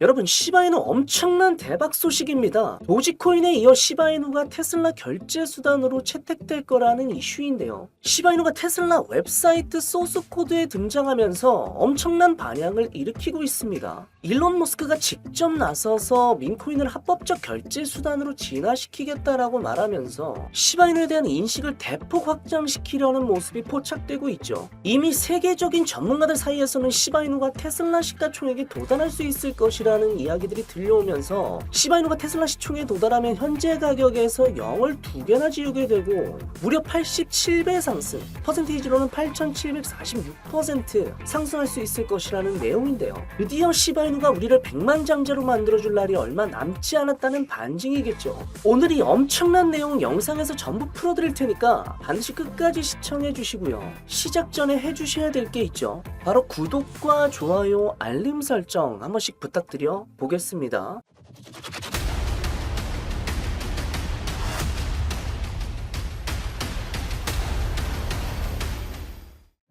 여러분 시바이누 엄청난 대박 소식입니다. 도지코인에 이어 시바이누가 테슬라 결제 수단으로 채택될 거라는 이슈인데요. 시바이누가 테슬라 웹사이트 소스 코드에 등장하면서 엄청난 반향을 일으키고 있습니다. 일론 머스크가 직접 나서서 민코인을 합법적 결제 수단으로 진화시키겠다라고 말하면서 시바이누에 대한 인식을 대폭 확장시키려는 모습이 포착되고 있죠. 이미 세계적인 전문가들 사이에서는 시바이누가 테슬라 시가총액에 도달할 수 있을 것이 라는 이야기들이 들려오면서 시바이누가 테슬라 시총에 도달하면 현재 가격에서 0을 두 개나 지우게 되고 무려 87배 상승, 퍼센테이지로는 8,746% 상승할 수 있을 것이라는 내용인데요. 드디어 시바이누가 우리를 백만장자로 만들어줄 날이 얼마 남지 않았다는 반증이겠죠. 오늘 이 엄청난 내용 영상에서 전부 풀어드릴 테니까 반드시 끝까지 시청해 주시고요. 시작 전에 해주셔야 될 게 있죠. 바로 구독과 좋아요, 알림 설정 한 번씩 부탁드 려 보겠습니다.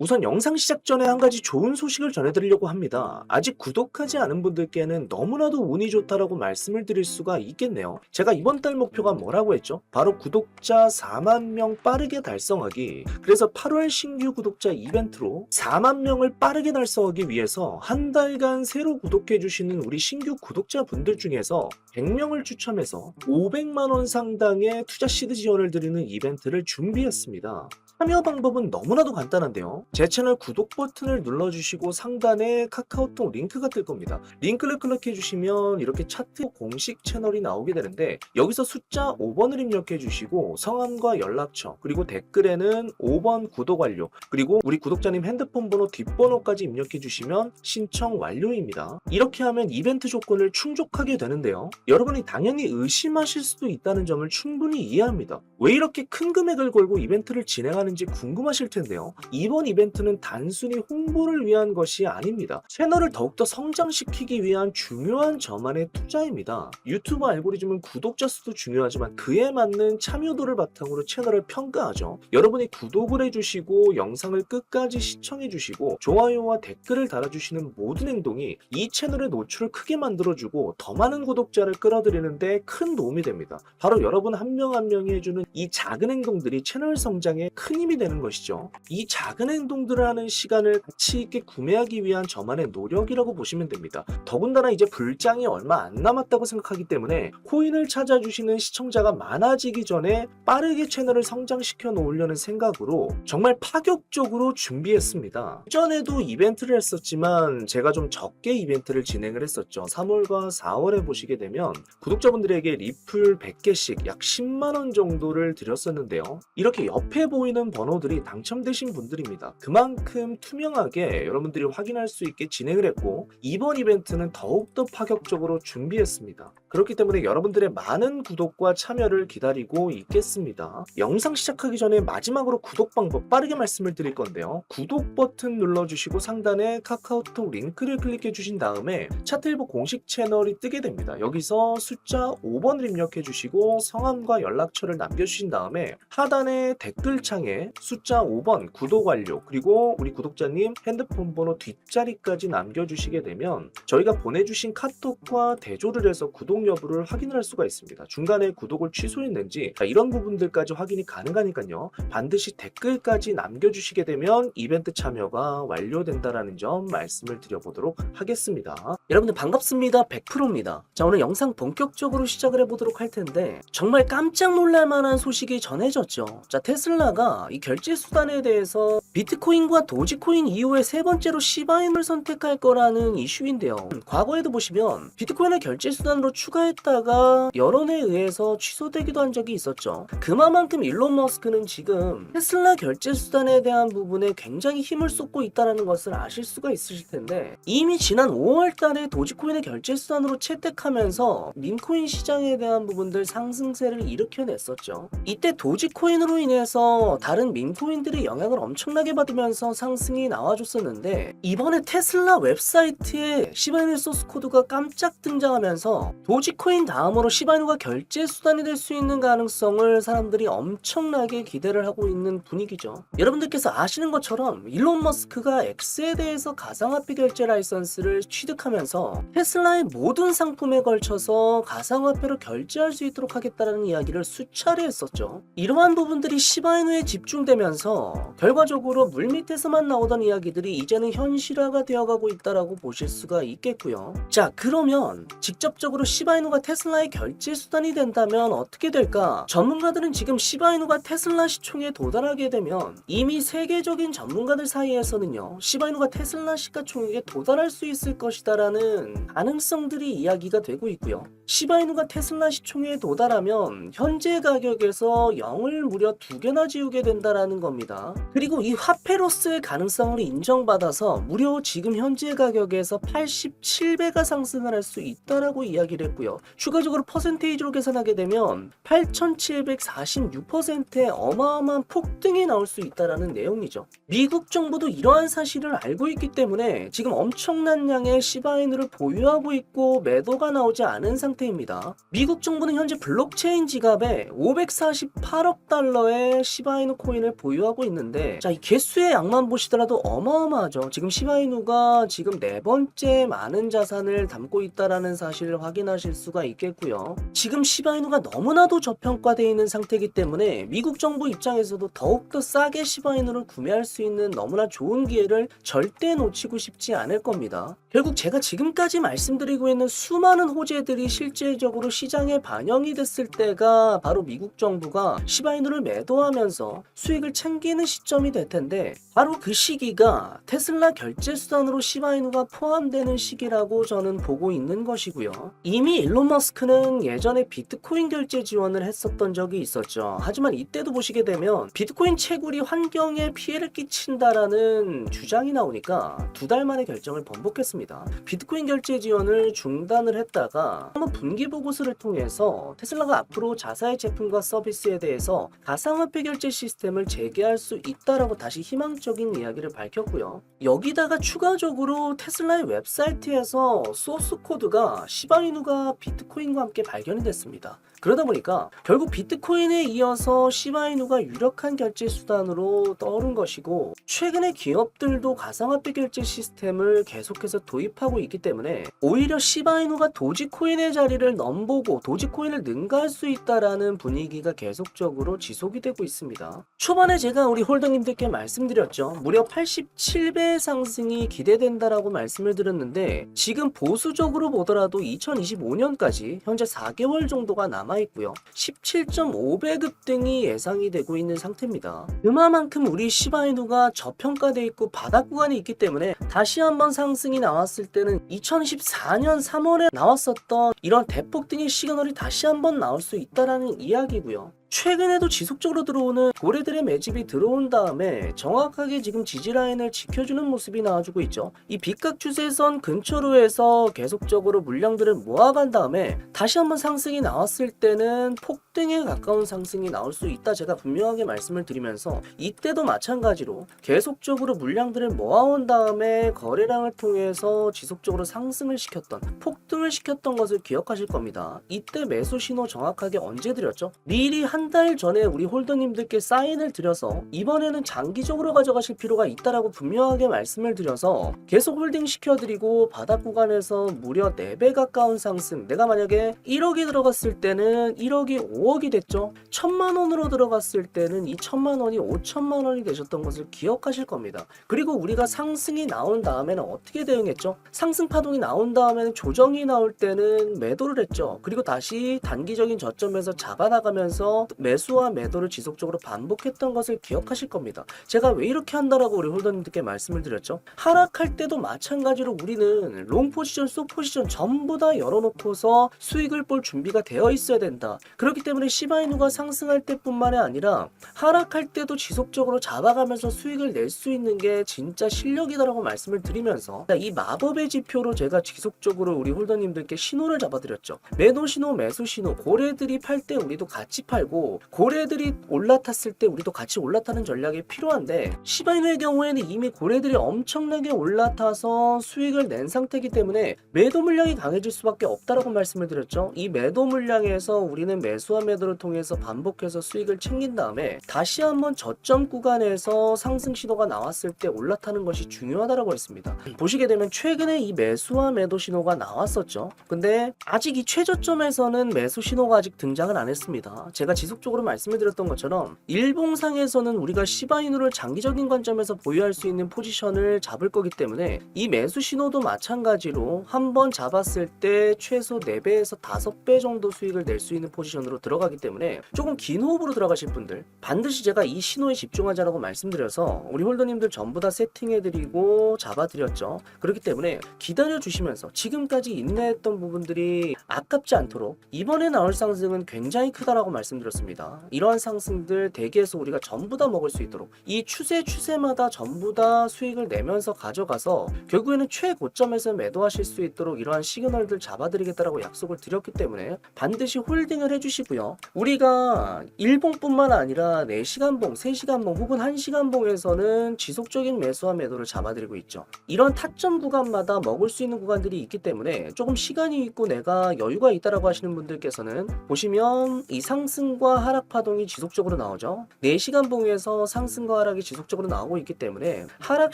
우선 영상 시작 전에 한 가지 좋은 소식을 전해드리려고 합니다. 아직 구독하지 않은 분들께는 너무나도 운이 좋다라고 말씀을 드릴 수가 있겠네요. 제가 이번 달 목표가 뭐라고 했죠? 바로 구독자 4만 명 빠르게 달성하기. 그래서 8월 신규 구독자 이벤트로 4만 명을 빠르게 달성하기 위해서 한 달간 새로 구독해주시는 우리 신규 구독자분들 중에서 100명을 추첨해서 500만 원 상당의 투자 시드 지원을 드리는 이벤트를 준비했습니다. 참여 방법은 너무나도 간단한데요. 제 채널 구독 버튼을 눌러주시고 상단에 카카오톡 링크가 뜰 겁니다. 링크를 클릭해주시면 이렇게 차트 공식 채널이 나오게 되는데 여기서 숫자 5번을 입력해주시고 성함과 연락처 그리고 댓글에는 5번 구독 완료 그리고 우리 구독자님 핸드폰 번호 뒷번호까지 입력해주시면 신청 완료입니다. 이렇게 하면 이벤트 조건을 충족하게 되는데요. 여러분이 당연히 의심하실 수도 있다는 점을 충분히 이해합니다. 왜 이렇게 큰 금액을 걸고 이벤트를 진행하는 지 궁금하실 텐데요. 이번 이벤트는 단순히 홍보를 위한 것이 아닙니다. 채널을 더욱더 성장시키기 위한 중요한 저만의 투자입니다. 유튜브 알고리즘은 구독자 수도 중요하지만 그에 맞는 참여도를 바탕으로 채널을 평가하죠. 여러분이 구독을 해주시고 영상을 끝까지 시청해주시고 좋아요와 댓글을 달아주시는 모든 행동이 이 채널의 노출을 크게 만들어주고 더 많은 구독자를 끌어들이는데 큰 도움이 됩니다. 바로 여러분 한 명한 명이 해주는 이 작은 행동들이 채널 성장에 큰 힘이 되는 것이죠. 이 작은 행동들을 하는 시간을 가치 있게 구매하기 위한 저만의 노력이라고 보시면 됩니다. 더군다나 이제 불장이 얼마 안 남았다고 생각하기 때문에 코인을 찾아주시는 시청자가 많아지기 전에 빠르게 채널을 성장시켜 놓으려는 생각으로 정말 파격적으로 준비했습니다. 전에도 이벤트를 했었지만 제가 좀 적게 이벤트를 진행을 했었죠. 3월과 4월에 보시게 되면 구독자분들에게 리플 100개씩 약 10만원 정도를 드렸었는데요. 이렇게 옆에 보이는 번호들이 당첨되신 분들입니다. 그만큼 투명하게 여러분들이 확인할 수 있게 진행을 했고 이번 이벤트는 더욱더 파격적으로 준비했습니다. 그렇기 때문에 여러분들의 많은 구독과 참여를 기다리고 있겠습니다. 영상 시작하기 전에 마지막으로 구독 방법 빠르게 말씀을 드릴 건데요. 구독 버튼 눌러주시고 상단에 카카오톡 링크를 클릭해 주신 다음에 차트일보 공식 채널이 뜨게 됩니다. 여기서 숫자 5번을 입력해 주시고 성함과 연락처를 남겨주신 다음에 하단에 댓글창에 숫자 5번 구독 완료 그리고 우리 구독자님 핸드폰 번호 뒷자리까지 남겨주시게 되면 저희가 보내주신 카톡과 대조를 해서 구독 여부를 확인을 할 수가 있습니다. 중간에 구독을 취소했는지 자, 이런 부분들까지 확인이 가능하니까요. 반드시 댓글까지 남겨주시게 되면 이벤트 참여가 완료된다라는 점 말씀을 드려보도록 하겠습니다. 여러분들 반갑습니다. 100%입니다. 자 오늘 영상 본격적으로 시작을 해보도록 할 텐데 정말 깜짝 놀랄 만한 소식이 전해졌죠. 자 테슬라가 이 결제 수단에 대해서 비트코인과 도지코인 이후에 세 번째로 시바인을 선택할 거라는 이슈인데요. 과거에도 보시면 비트코인을 결제 수단으로 추가했다가 여론에 의해서 취소되기도 한 적이 있었죠. 그만큼 일론 머스크는 지금 테슬라 결제 수단에 대한 부분에 굉장히 힘을 쏟고 있다는 것을 아실 수가 있으실 텐데 이미 지난 5월 달에 도지코인의 결제 수단으로 채택하면서 민코인 시장에 대한 부분들 상승세를 일으켜냈었죠. 이때 도지코인으로 인해서 다른 민코인들의 영향을 엄청나게 받으면서 상승이 나와줬었는데 이번에 테슬라 웹사이트에 시바이누 소스 코드가 깜짝 등장하면서 도지코인 다음으로 시바이누가 결제 수단이 될 수 있는 가능성을 사람들이 엄청나게 기대를 하고 있는 분위기죠. 여러분들께서 아시는 것처럼 일론 머스크가 X에 대해서 가상화폐 결제 라이선스를 취득하면서 테슬라의 모든 상품에 걸쳐서 가상화폐로 결제할 수 있도록 하겠다는 이야기를 수차례 했었죠. 이러한 부분들이 시바이누에 집 중되면서 결과적으로 물밑에서만 나오던 이야기들이 이제는 현실화가 되어가고 있다라고 보실 수가 있겠고요. 자, 그러면 직접적으로 시바이누가 테슬라의 결제 수단이 된다면 어떻게 될까? 전문가들은 지금 시바이누가 테슬라 시총에 도달하게 되면 이미 세계적인 전문가들 사이에서는요, 시바이누가 테슬라 시가총액에 도달할 수 있을 것이다라는 가능성들이 이야기가 되고 있고요. 시바이누가 테슬라 시총에 도달하면 현재 가격에서 0을 무려 두 개나 지우게 된다라는 겁니다. 그리고 이 화폐로서의 가능성을 인정받아서 무려 지금 현재 가격에서 87배가 상승을 할 수 있다라고 이야기를 했고요. 추가적으로 퍼센테이지로 계산하게 되면 8,746%의 어마어마한 폭등이 나올 수 있다라는 내용이죠. 미국 정부도 이러한 사실을 알고 있기 때문에 지금 엄청난 양의 시바이누를 보유하고 있고 매도가 나오지 않은 상태입니다. 미국 정부는 현재 블록체인 지갑에 548억 달러의 시바이누 코인을 보유하고 있는데 자, 이 개수의 양만 보시더라도 어마어마하죠. 지금 시바이누가 지금 네 번째 많은 자산을 담고 있다라는 사실을 확인하실 수가 있겠고요. 지금 시바이누가 너무나도 저평가되어 있는 상태이기 때문에 미국 정부 입장에서도 더욱더 싸게 시바이누를 구매할 수 있는 너무나 좋은 기회를 절대 놓치고 싶지 않을 겁니다. 결국 제가 지금까지 말씀드리고 있는 수많은 호재들이 실질적으로 시장에 반영이 됐을 때가 바로 미국 정부가 시바이누를 매도하면서 수익을 챙기는 시점이 될 텐데 바로 그 시기가 테슬라 결제 수단으로 시바이누가 포함되는 시기라고 저는 보고 있는 것이고요. 이미 일론 머스크는 예전에 비트코인 결제 지원을 했었던 적이 있었죠. 하지만 이때도 보시게 되면 비트코인 채굴이 환경에 피해를 끼친다라는 주장이 나오니까 두 달 만에 결정을 번복했습니다. 비트코인 결제 지원을 중단을 했다가 한번 분기 보고서를 통해서 테슬라가 앞으로 자사의 제품과 서비스에 대해서 가상화폐 결제 시스템 을 재개할 수 있다라고 다시 희망적인 이야기를 밝혔고요. 여기다가 추가적으로 테슬라의 웹사이트에서 소스 코드가 시바이누가 비트코인과 함께 발견이 됐습니다. 그러다 보니까 결국 비트코인에 이어서 시바이누가 유력한 결제 수단으로 떠오른 것이고 최근에 기업들도 가상화폐 결제 시스템을 계속해서 도입하고 있기 때문에 오히려 시바이누가 도지코인의 자리를 넘보고 도지코인을 능가할 수 있다라는 분위기가 계속적으로 지속이 되고 있습니다. 초반에 제가 우리 홀더님들께 말씀드렸죠. 무려 87배 상승이 기대된다라고 말씀을 드렸는데 지금 보수적으로 보더라도 2025년까지 현재 4개월 정도가 남아 있고요. 17.5배 급 등이 예상이 되고 있는 상태입니다. 그만큼 우리 시바이누가 저평가돼 있고 바닥 구간이 있기 때문에 다시 한번 상승이 나왔을 때는 2014년 3월에 나왔었던 이런 대폭등의 시그널이 다시 한번 나올 수 있다라는 이야기고요. 최근에도 지속적으로 들어오는 고래들의 매집이 들어온 다음에 정확하게 지금 지지라인을 지켜주는 모습이 나와주고 있죠. 이 빗각 추세선 근처로 해서 계속적으로 물량들을 모아간 다음에 다시 한번 상승이 나왔을 때는 폭등에 가까운 상승이 나올 수 있다 제가 분명하게 말씀을 드리면서 이때도 마찬가지로 계속적으로 물량들을 모아온 다음에 거래량을 통해서 지속적으로 상승을 시켰던 폭등을 시켰던 것을 기억하실 겁니다. 이때 매수 신호 정확하게 언제 드렸죠? 미리 한 달 전에 우리 홀더님들께 사인을 드려서 이번에는 장기적으로 가져가실 필요가 있다라고 분명하게 말씀을 드려서 계속 홀딩 시켜드리고 바닥 구간에서 무려 4배 가까운 상승 내가 만약에 1억이 들어갔을 때는 1억이 5억이 됐죠? 천만 원으로 들어갔을 때는 이 천만 원이 5천만 원이 되셨던 것을 기억하실 겁니다. 그리고 우리가 상승이 나온 다음에는 어떻게 대응했죠? 상승 파동이 나온 다음에는 조정이 나올 때는 매도를 했죠. 그리고 다시 단기적인 저점에서 잡아나가면서 매수와 매도를 지속적으로 반복했던 것을 기억하실 겁니다. 제가 왜 이렇게 한다라고 우리 홀더님들께 말씀을 드렸죠? 하락할 때도 마찬가지로 우리는 롱 포지션, 숏 포지션 전부 다 열어놓고서 수익을 볼 준비가 되어 있어야 된다. 그렇기 때문에 시바이누가 상승할 때뿐만이 아니라 하락할 때도 지속적으로 잡아가면서 수익을 낼 수 있는 게 진짜 실력이다라고 말씀을 드리면서 이 마법의 지표로 제가 지속적으로 우리 홀더님들께 신호를 잡아드렸죠. 매도 신호, 매수 신호, 고래들이 팔 때 우리도 같이 팔고 고래들이 올라탔을 때 우리도 같이 올라타는 전략이 필요한데 시바이누의 경우에는 이미 고래들이 엄청나게 올라타서 수익을 낸 상태이기 때문에 매도 물량이 강해질 수밖에 없다라고 말씀을 드렸죠. 이 매도 물량에서 우리는 매수와 매도를 통해서 반복해서 수익을 챙긴 다음에 다시 한번 저점 구간에서 상승 신호가 나왔을 때 올라타는 것이 중요하다라고 했습니다. 보시게 되면 최근에 이 매수와 매도 신호가 나왔었죠. 근데 아직 이 최저점에서는 매수 신호가 아직 등장을 안 했습니다. 제가 지속적으로 말씀을 드렸던 것처럼 일봉상에서는 우리가 시바이누를 장기적인 관점에서 보유할 수 있는 포지션을 잡을 거기 때문에 이 매수 신호도 마찬가지로 한번 잡았을 때 최소 4배에서 5배 정도 수익을 낼 수 있는 포지션으로 들어가기 때문에 조금 긴 호흡으로 들어가실 분들 반드시 제가 이 신호에 집중하자라고 말씀드려서 우리 홀더님들 전부 다 세팅해드리고 잡아드렸죠. 그렇기 때문에 기다려 주시면서 지금까지 인내했던 부분들이 아깝지 않도록 이번에 나올 상승은 굉장히 크다라고 말씀드렸 습니다. 이러한 상승들 대기에서 우리가 전부 다 먹을 수 있도록 이 추세 추세마다 전부 다 수익을 내면서 가져가서 결국에는 최고점에서 매도하실 수 있도록 이러한 시그널들 잡아드리겠다라고 약속을 드렸기 때문에 반드시 홀딩을 해주시고요. 우리가 일봉뿐만 아니라 4시간봉, 3시간봉 혹은 1시간봉에서는 지속적인 매수와 매도를 잡아드리고 있죠. 이런 타점 구간마다 먹을 수 있는 구간들이 있기 때문에 조금 시간이 있고 내가 여유가 있다라고 하시는 분들께서는 보시면 이 상승과 하락 파동이 지속적으로 나오죠. 4시간 봉에서 상승과 하락이 지속적으로 나오고 있기 때문에 하락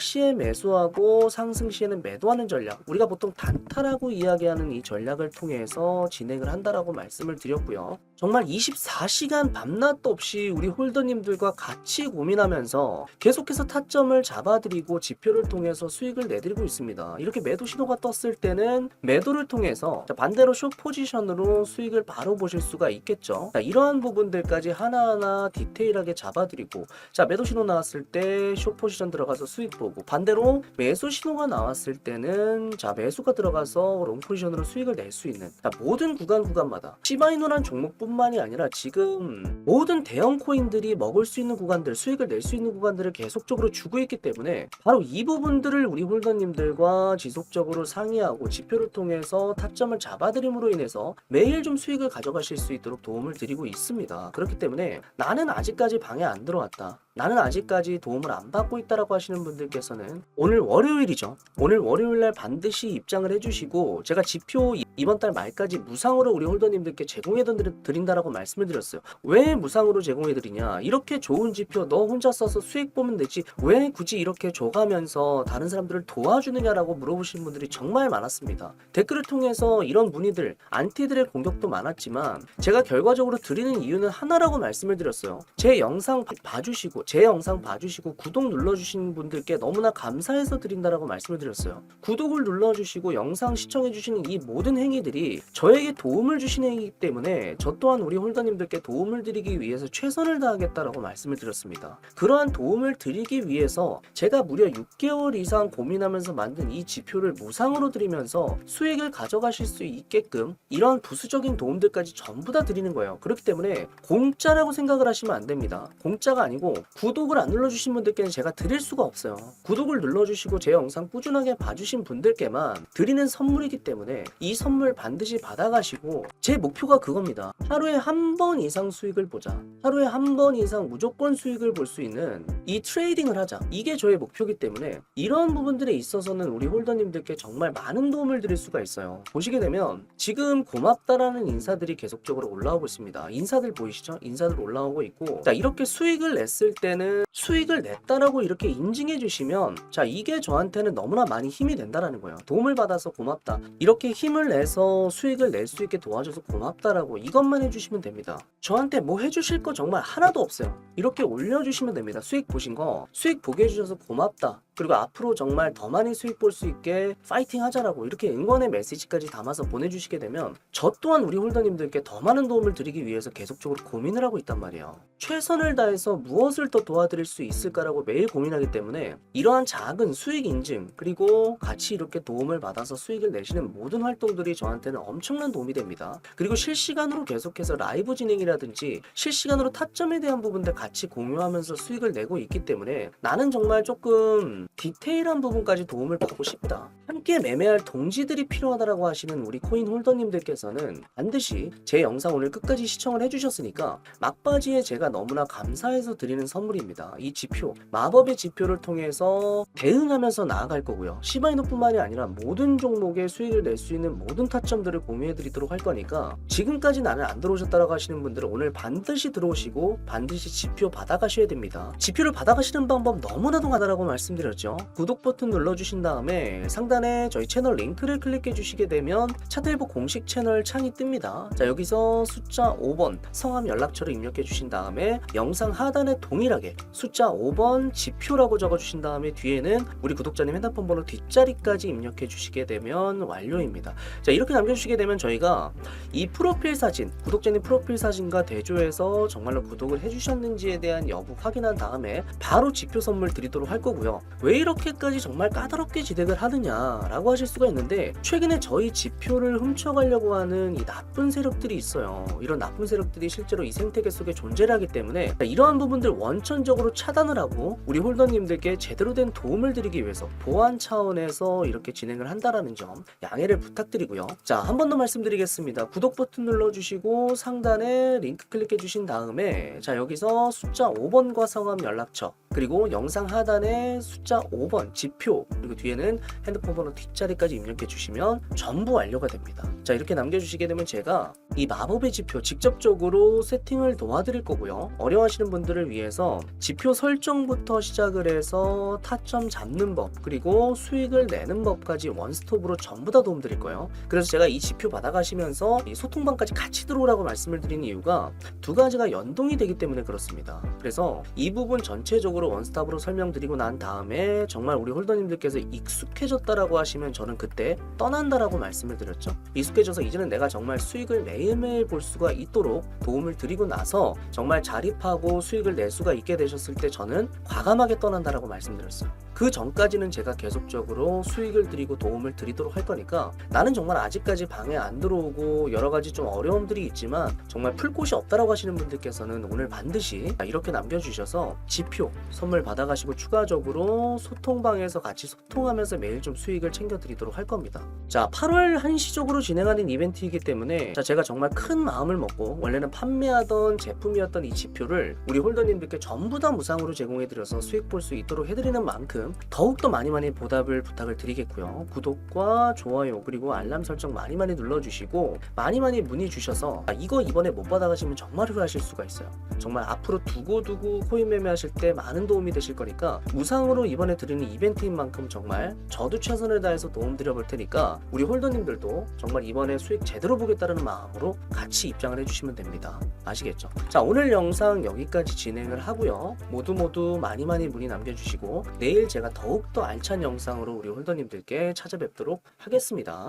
시에 매수하고 상승 시에는 매도하는 전략 우리가 보통 단타라고 이야기하는 이 전략을 통해서 진행을 한다라고 말씀을 드렸고요. 정말 24시간 밤낮도 없이 우리 홀더님들과 같이 고민하면서 계속해서 타점을 잡아드리고 지표를 통해서 수익을 내드리고 있습니다. 이렇게 매도 신호가 떴을 때는 매도를 통해서 자, 반대로 숏 포지션으로 수익을 바로 보실 수가 있겠죠. 자, 이러한 부분 들까지 하나하나 디테일하게 잡아드리고 자 매도 신호 나왔을 때 숏 포지션 들어가서 수익 보고 반대로 매수 신호가 나왔을 때는 자 매수가 들어가서 롱 포지션으로 수익을 낼 수 있는 자, 모든 구간 구간마다 시바이노란 종목뿐만이 아니라 지금 모든 대형 코인들이 먹을 수 있는 구간들 수익을 낼 수 있는 구간들을 계속적으로 주고 있기 때문에 바로 이 부분들을 우리 홀더님들과 지속적으로 상의하고 지표를 통해서 타점을 잡아드림으로 인해서 매일 좀 수익을 가져가실 수 있도록 도움을 드리고 있습니다. 그렇기 때문에 나는 아직까지 방에 안 들어왔다. 나는 아직까지 도움을 안 받고 있다라고 하시는 분들께서는 오늘 월요일이죠. 오늘 월요일 날 반드시 입장을 해주시고 제가 지표 이- 이번 달 말까지 무상으로 우리 홀더님들께 제공해 드- 드린다라고 말씀을 드렸어요. 왜 무상으로 제공해 드리냐? 이렇게 좋은 지표 너 혼자 써서 수익 보면 되지 왜 굳이 이렇게 줘가면서 다른 사람들을 도와주느냐라고 물어보시는 분들이 정말 많았습니다. 댓글을 통해서 이런 문의들 안티들의 공격도 많았지만 제가 결과적으로 드리는 이유는 하나라고 말씀을 드렸어요. 제 영상 봐- 봐주시고 제 영상 봐주시고 구독 눌러주신 분들께 너무나 감사해서 드린다라고 말씀을 드렸어요. 구독을 눌러주시고 영상 시청해주시는 이 모든 행위들이 저에게 도움을 주시는 행위이기 때문에 저 또한 우리 홀더님들께 도움을 드리기 위해서 최선을 다하겠다라고 말씀을 드렸습니다. 그러한 도움을 드리기 위해서 제가 무려 6개월 이상 고민하면서 만든 이 지표를 무상으로 드리면서 수익을 가져가실 수 있게끔 이런 부수적인 도움들까지 전부 다 드리는 거예요. 그렇기 때문에 공짜라고 생각을 하시면 안 됩니다. 공짜가 아니고 구독을 안 눌러주신 분들께는 제가 드릴 수가 없어요. 구독을 눌러주시고 제 영상 꾸준하게 봐주신 분들께만 드리는 선물이기 때문에 이 선물 반드시 받아가시고 제 목표가 그겁니다. 하루에 한 번 이상 수익을 보자. 하루에 한 번 이상 무조건 수익을 볼 수 있는 이 트레이딩을 하자. 이게 저의 목표이기 때문에 이런 부분들에 있어서는 우리 홀더님들께 정말 많은 도움을 드릴 수가 있어요. 보시게 되면 지금 고맙다라는 인사들이 계속적으로 올라오고 있습니다. 인사들 보이시죠? 인사들 올라오고 있고 자 이렇게 수익을 냈을 때는 수익을 냈다라고 이렇게 인증해 주시면 자 이게 저한테는 너무나 많이 힘이 된다라는 거예요. 도움을 받아서 고맙다. 이렇게 힘을 내서 수익을 낼 수 있게 도와줘서 고맙다라고 이것만 해주시면 됩니다. 저한테 뭐 해주실 거 정말 하나도 없어요. 이렇게 올려주시면 됩니다. 수익 보신 거 수익 보게 해주셔서 고맙다. 그리고 앞으로 정말 더 많이 수익 볼 수 있게 파이팅 하자라고 이렇게 응원의 메시지까지 담아서 보내주시게 되면 저 또한 우리 홀더님들께 더 많은 도움을 드리기 위해서 계속적으로 고민을 하고 있단 말이에요. 최선을 다해서 무엇을 더 도와드릴 수 있을까라고 매일 고민하기 때문에 이러한 작은 수익 인증 그리고 같이 이렇게 도움을 받아서 수익을 내시는 모든 활동들이 저한테는 엄청난 도움이 됩니다. 그리고 실시간으로 계속해서 라이브 진행이라든지 실시간으로 타점에 대한 부분들 같이 공유하면서 수익을 내고 있기 때문에 나는 정말 조금 디테일한 부분까지 도움을 받고 싶다. 함께 매매할 동지들이 필요하다라고 하시는 우리 코인 홀더님들께서는 반드시 제 영상 오늘 끝까지 시청을 해주셨으니까 막바지에 제가 너무나 감사해서 드리는 선 물입니다. 이 지표, 마법의 지표를 통해서 대응하면서 나아갈 거고요. 시바이노뿐만이 아니라 모든 종목의 수익을 낼 수 있는 모든 타점들을 공유해 드리도록 할 거니까 지금까지 나는 안 들어오셨다라고 하시는 분들은 오늘 반드시 들어오시고 반드시 지표 받아가셔야 됩니다. 지표를 받아가시는 방법 너무나도 간단하고 말씀드렸죠. 구독 버튼 눌러주신 다음에 상단에 저희 채널 링크를 클릭해 주시게 되면 차트일보 공식 채널 창이 뜹니다. 자 여기서 숫자 5번 성함 연락처를 입력해 주신 다음에 영상 하단에 동일 하게 숫자 5번 지표라고 적어 주신 다음에 뒤에는 우리 구독자님 핸드폰 번호 뒷자리까지 입력해 주시게 되면 완료입니다. 자 이렇게 남겨주시게 되면 저희가 이 프로필 사진 구독자님 프로필 사진과 대조해서 정말로 구독을 해주셨는지에 대한 여부 확인한 다음에 바로 지표 선물 드리도록 할 거고요. 왜 이렇게까지 정말 까다롭게 진행을 하느냐라고 하실 수가 있는데 최근에 저희 지표를 훔쳐가려고 하는 이 나쁜 세력들이 있어요. 이런 나쁜 세력들이 실제로 이 생태계 속에 존재를 하기 때문에 이러한 부분들 원 천적으로 차단을 하고 우리 홀더님들께 제대로 된 도움을 드리기 위해서 보안 차원에서 이렇게 진행을 한다라는 점 양해를 부탁드리고요. 자, 한 번 더 말씀드리겠습니다. 구독 버튼 눌러주시고 상단에 링크 클릭해 주신 다음에 자, 여기서 숫자 5번과 성함 연락처 그리고 영상 하단에 숫자 5번 지표 그리고 뒤에는 핸드폰 번호 뒷자리까지 입력해 주시면 전부 완료가 됩니다. 자 이렇게 남겨주시게 되면 제가 이 마법의 지표 직접적으로 세팅을 도와드릴 거고요. 어려워하시는 분들을 위해서 지표 설정부터 시작을 해서 타점 잡는 법 그리고 수익을 내는 법까지 원스톱으로 전부 다 도움드릴 거예요. 그래서 제가 이 지표 받아가시면서 이 소통방까지 같이 들어오라고 말씀을 드린 이유가 두 가지가 연동이 되기 때문에 그렇습니다. 그래서 이 부분 전체적으로 원스톱으로 설명드리고 난 다음에 정말 우리 홀더님들께서 익숙해졌다라고 하시면 저는 그때 떠난다라고 말씀을 드렸죠. 익숙해져서 이제는 내가 정말 수익을 매일매일 볼 수가 있도록 도움을 드리고 나서 정말 자립하고 수익을 낼 수가 있게 되셨을 때 저는 과감하게 떠난다라고 말씀드렸어요. 그 전까지는 제가 계속적으로 수익을 드리고 도움을 드리도록 할 거니까 나는 정말 아직까지 방에 안 들어오고 여러 가지 좀 어려움들이 있지만 정말 풀 곳이 없다라고 하시는 분들께서는 오늘 반드시 이렇게 남겨주셔서 지표 선물 받아가시고 추가적으로 소통방에서 같이 소통하면서 매일 좀 수익을 챙겨드리도록 할 겁니다. 자, 8월 한시적으로 진행하는 이벤트이기 때문에 자, 제가 정말 큰 마음을 먹고 원래는 판매하던 제품이었던 이 지표를 우리 홀더님들께 전부 다 무상으로 제공해드려서 수익 볼 수 있도록 해드리는 만큼 더욱더 많이 많이 보답을 부탁을 드리겠고요. 구독과 좋아요 그리고 알람 설정 많이 많이 눌러주시고 많이 많이 문의 주셔서 아, 이거 이번에 못 받아가시면 정말 후회하실 수가 있어요. 정말 앞으로 두고두고 코인 매매하실 때 많은 도움이 되실 거니까 무상으로 이번에 드리는 이벤트인 만큼 정말 저도 최선을 다해서 도움 드려볼 테니까 우리 홀더님들도 정말 이번에 수익 제대로 보겠다는 마음으로 같이 입장을 해주시면 됩니다. 아시겠죠? 자 오늘 영상 여기까지 진행을 하고요. 모두 모두 많이 많이 문의 남겨주시고 내일 제가 더욱더 알찬 영상으로 우리 홀더님들께 찾아뵙도록 하겠습니다.